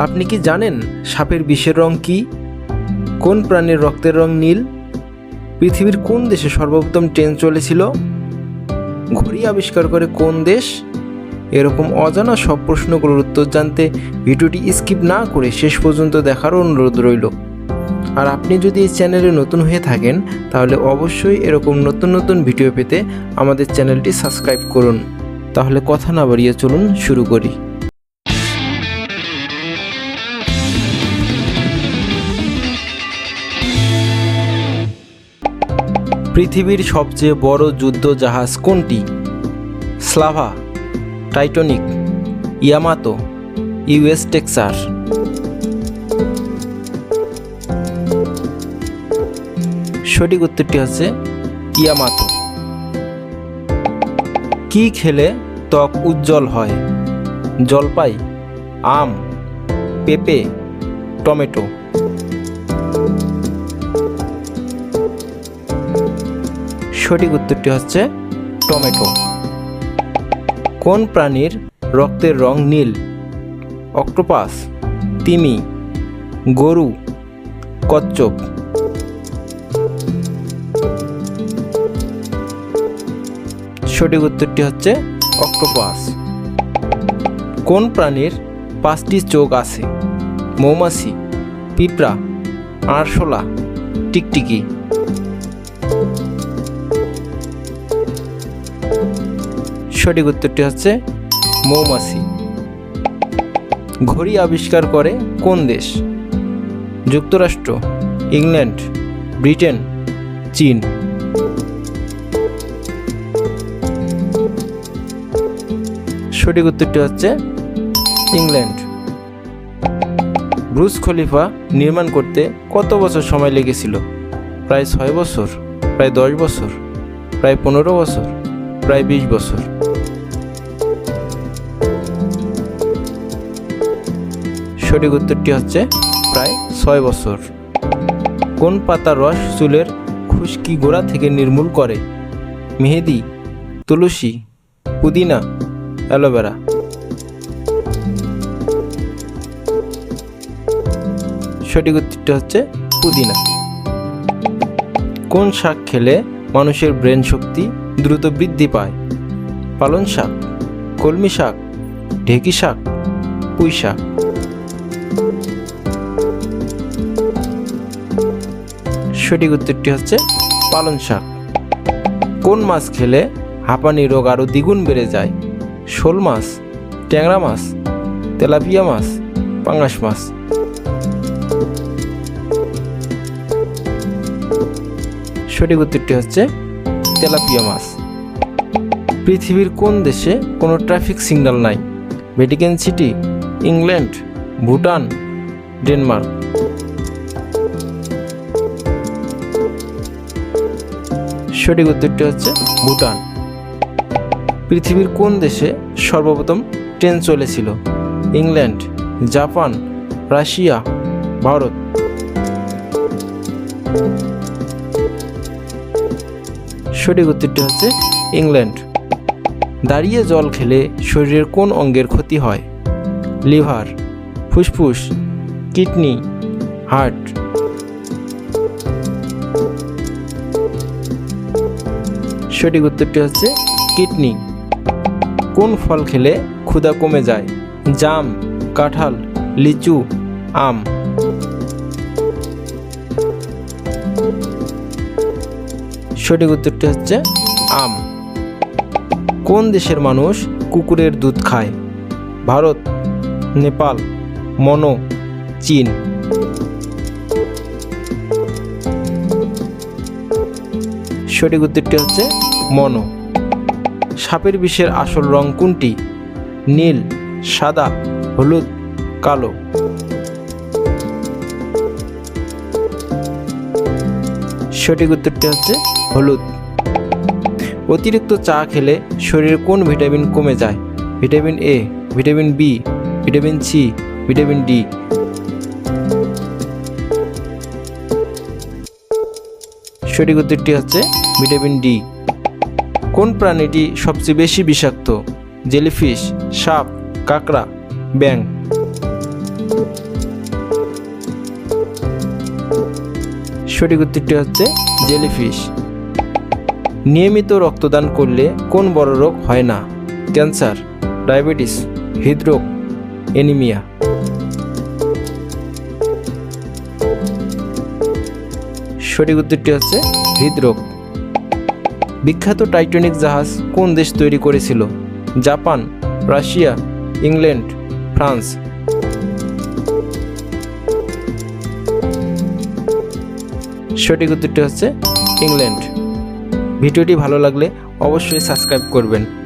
আপনি কি জানেন সাপের বিষের রং কি? কোন প্রাণীর রক্তের রং নীল? পৃথিবীর কোন দেশে সর্বপ্রথম ট্রেন চলেছিল? ঘড়ি আবিষ্কার করে কোন দেশ? এরকম অজানা সব প্রশ্নগুলোর উত্তর জানতে ভিডিওটি স্কিপ না করে শেষ পর্যন্ত দেখার অনুরোধ রইল। আর আপনি যদি এই চ্যানেলে নতুন হয়ে থাকেন, তাহলে অবশ্যই এরকম নতুন নতুন ভিডিও পেতে আমাদের চ্যানেলটি সাবস্ক্রাইব করুন। তাহলে কথা না বাড়িয়ে চলুন শুরু করি। পৃথিবীর সবচেয়ে বড় যুদ্ধ জাহাজ কোনটি? স্লাভা, টাইটনিক, ইয়ামাতো, ইউএস টেক্সার সঠিক উত্তরটি হচ্ছে ইয়ামাতো। কি খেলে ত্বক উজ্জ্বল হয়? জলপাই, আম, পেঁপে, টমেটো। সঠিক উত্তরটি হচ্ছে টমেটো। কোন প্রাণীর রক্তের রং নীল? অক্টোপাস, তিমি, গরু, কচ্ছপ। সঠিক উত্তরটি হচ্ছে অক্টোপাস। কোন প্রাণীর পাঁচটি চোখ আছে? মৌমাছি, পিঁপড়া, আরশোলা, টিকটিকি। সঠিক উত্তরটি হচ্ছে মৌমাছি। ঘড়ি আবিষ্কার করে কোন দেশ? যুক্তরাষ্ট্র, ইংল্যান্ড, ব্রিটেন, চীন। সঠিক উত্তরটি হচ্ছে ইংল্যান্ড। ব্রুস খলিফা নির্মাণ করতে কত বছর সময় লেগেছিল? প্রায় ছয় বছর, প্রায় দশ বছর, প্রায় পনেরো বছর, প্রায় বিশ বছর। সঠিক উত্তরটি হচ্ছে প্রায় ছয় বছর। কোন পাতার রস চুলের খুশকি গোড়া থেকে নির্মূল করে? মেহেদি, তুলসী, পুদিনা, অ্যালোভেরা। সঠিক উত্তরটি হচ্ছে পুদিনা। কোন শাক খেলে মানুষের ব্রেন শক্তি দ্রুত বৃদ্ধি পায়? পালং শাক, কলমি শাক, ঢেকি শাক, পুঁই শাক। সঠিক উত্তরটি হচ্ছে পালং শাক। কোন মাছ খেলে হাঁপানি রোগ আরও দ্বিগুণ বেড়ে যায়? শোল মাছ, ট্যাংরা মাছ, তেলাপিয়া মাছ, পাঙ্গাস মাছ। সঠিক উত্তরটি হচ্ছে তেলাপিয়া মাছ। পৃথিবীর কোন দেশে কোনো ট্রাফিক সিগন্যাল নাই? Vatican city, England, Bhutan, Denmark. সঠিক উত্তরটি হচ্ছে ভুটান। পৃথিবীর কোন দেশে সর্বপ্রথম ট্রেন চলেছিল? England, Japan, Russia, Bharat. সঠিক উত্তরটি হচ্ছে ইংল্যান্ড। দাঁড়িয়ে জল খেলে শরীরের কোন অঙ্গের ক্ষতি হয়? লিভার, ফুসফুস, কিডনি, হার্ট। সঠিক উত্তরটি হচ্ছে কিডনি। কোন ফল খেলে ক্ষুধা কমে যায়? জাম, কাঁঠাল, লিচু, আম। সঠিক উত্তরটি হচ্ছে আম। কোন দেশের মানুষ কুকুরের দুধ খায়? ভারত, নেপাল, মনো, চীন। সঠিক উত্তরটি হচ্ছে মনো। সাপের বিষের আসল রং কোনটি? নীল, সাদা, হলুদ, কালো। সঠিক উত্তরটি হচ্ছে হলুদ। অতিরিক্ত চা খেলে শরীরে কোন ভিটামিন কমে যায়? Vitamin A, vitamin B, vitamin C, vitamin D. সঠিক উত্তরটি হচ্ছে ভিটামিন ডি। কোন প্রাণীটি সবচেয়ে বেশি বিষাক্ত? জেলিফিশ, সাপ, কাঁকড়া ব্যাং সঠিক উত্তরটি হচ্ছে জেলিফিশ। নিয়মিত রক্তদান করলে কোন বড় রোগ হয় না? ক্যান্সার, ডায়াবেটিস, হৃদরোগ, এনিমিয়া। সঠিক উত্তরটি হচ্ছে হৃদরোগ। বিখ্যাত টাইটানিক জাহাজ কোন দেশ তৈরি করেছিল? Japan, Russia, England, France. সঠিক উত্তরটি হচ্ছে ইংল্যান্ড। ভিডিওটি ভালো লাগলে অবশ্যই সাবস্ক্রাইব করবেন।